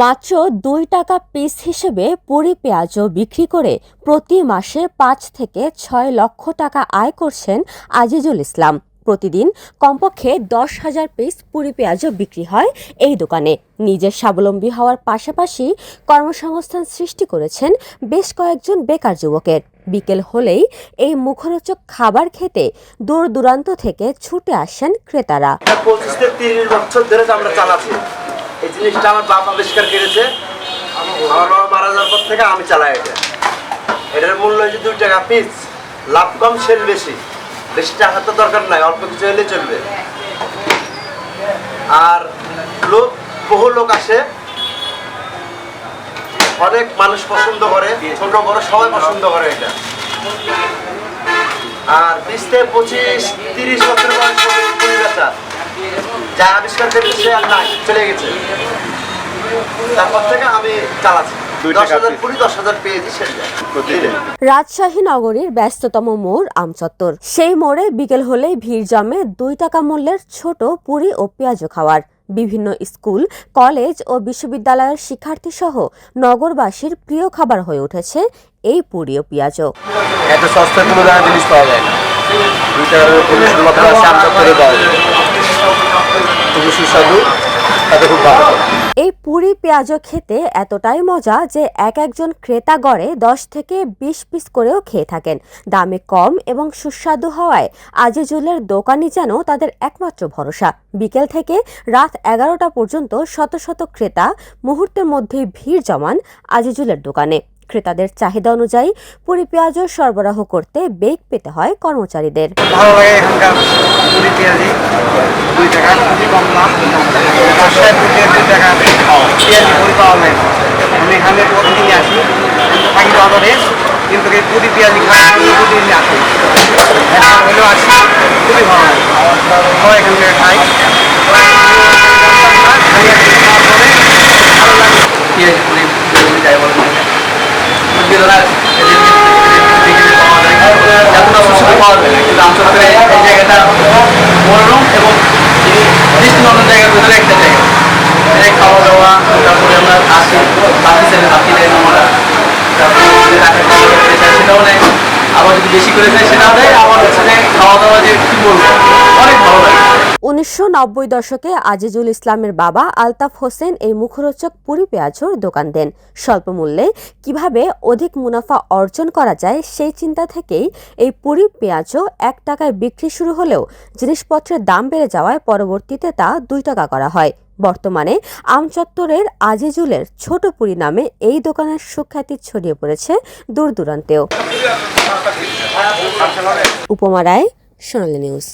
মাত্র দুই টাকা পিস হিসেবে পুরি পেঁয়াজও বিক্রি করে প্রতি মাসে পাঁচ থেকে ছয় লক্ষ টাকা আয় করছেন আজিজুল ইসলাম। প্রতিদিন কমপক্ষে দশ হাজার পিস পুরি পেঁয়াজও বিক্রি হয় এই দোকানে। নিজের স্বাবলম্বী হওয়ার পাশাপাশি কর্মসংস্থান সৃষ্টি করেছেন বেশ কয়েকজন বেকার যুবকের। বিকেল হলেই এই মুখরোচক খাবার খেতে দূর দূরান্ত থেকে ছুটে আসেন ক্রেতারা। এই জিনিসটা আমার বাপ আবিষ্কার করেছে। আমার বাবা মারা যাওয়ার পর থেকে আমি চালাই এটা। এটার মূল্য হচ্ছে দুই টাকা পিস লাভ কম, সেল বেশি। বেশি টাকা তো দরকার নাই, অল্প কিছু হলে চলবে। আর লোক, বহু লোক আসে। অনেক মানুষ পছন্দ করে, ছোট, বড়, সবাই পছন্দ করে এটা। আর বিশ থেকে পঁচিশ, তিরিশ বছর বয়স বেচা যা আবিষ্কার করেছে সে আর নাই চলে গেছে। তারপর থেকে আমি চালাচ্ছি। রাজশাহী নগরীর ব্যস্ততম মোড় আমচত্বর। সেই মোড়ে বিকেল হলে ভিড় জমে দুই টাকা মূল্যের ছোট পুরি ও পেঁয়াজু খাওয়ার। বিভিন্ন স্কুল কলেজ ও বিশ্ববিদ্যালয়ের শিক্ষার্থী সহ নগরবাসীর প্রিয় খাবার হয়ে উঠেছে এই পুরি ও পেঁয়াজও। এত সস্তায় কোনো জিনিস পাওয়া যায় না। দুই টাকার উপরে শুধুমাত্র শ্যাম পাওয়া যায়। সুস্বাদু এই পুরি পেঁয়াজও খেতে এতটাই মজা যে এক একজন ক্রেতা গড়ে দশ থেকে বিশ পিস করেও খেয়ে থাকেন। দামে কম এবং সুস্বাদু হওয়ায় আজিজুলের দোকানই যেন তাদের একমাত্র ভরসা। বিকেল থেকে রাত এগারোটা পর্যন্ত শত শত ক্রেতা মুহূর্তের মধ্যেই ভিড় জমান আজিজুলের দোকানে। ক্রেতাদের চাহিদা অনুযায়ী পুরি পেঁয়াজও সরবরাহ করতে বেগ পেতে হয় কর্মচারীদের। পেঁয়াজি পেঁয়াজি কিন্তু পেঁয়াজি সবাই এখান থেকে খাই পেঁয়াজি পুরি যাই বলো এতটা সুস্বাদু এই জায়গাটা মনোরম এবং দৃষ্টিনন্দন জায়গার ভিতরে একটা জায়গা এখানে খাওয়া দাওয়া তারপরে আমরা আসি বাকি ছেলে বাকি দেয় আমরা সেটাও নেয় আবার যদি বেশি করে দেয় সেটাও দেয় আবার হচ্ছে খাওয়া দাওয়া যে কী বলব? উনিশশো নব্বই দশকে আজিজুল ইসলামের বাবা আলতাফ হোসেন এই মুখরোচক পুরি পেঁয়াজুর দোকান দেন। স্বল্প মূল্যে কীভাবে অধিক মুনাফা অর্জন করা যায় সেই চিন্তা থেকেই এই পুরি পেঁয়াজও এক টাকায় বিক্রি শুরু হলেও জিনিসপত্রের দাম বেড়ে যাওয়ায় পরবর্তীতে তা দুই টাকা করা হয়। বর্তমানে আমচত্বরের আজিজুলের ছোট পুরি নামে এই দোকানের সুখ্যাতি ছড়িয়ে পড়েছে দূর দূরান্তেও উপমা রায় সোনালী নিউজ।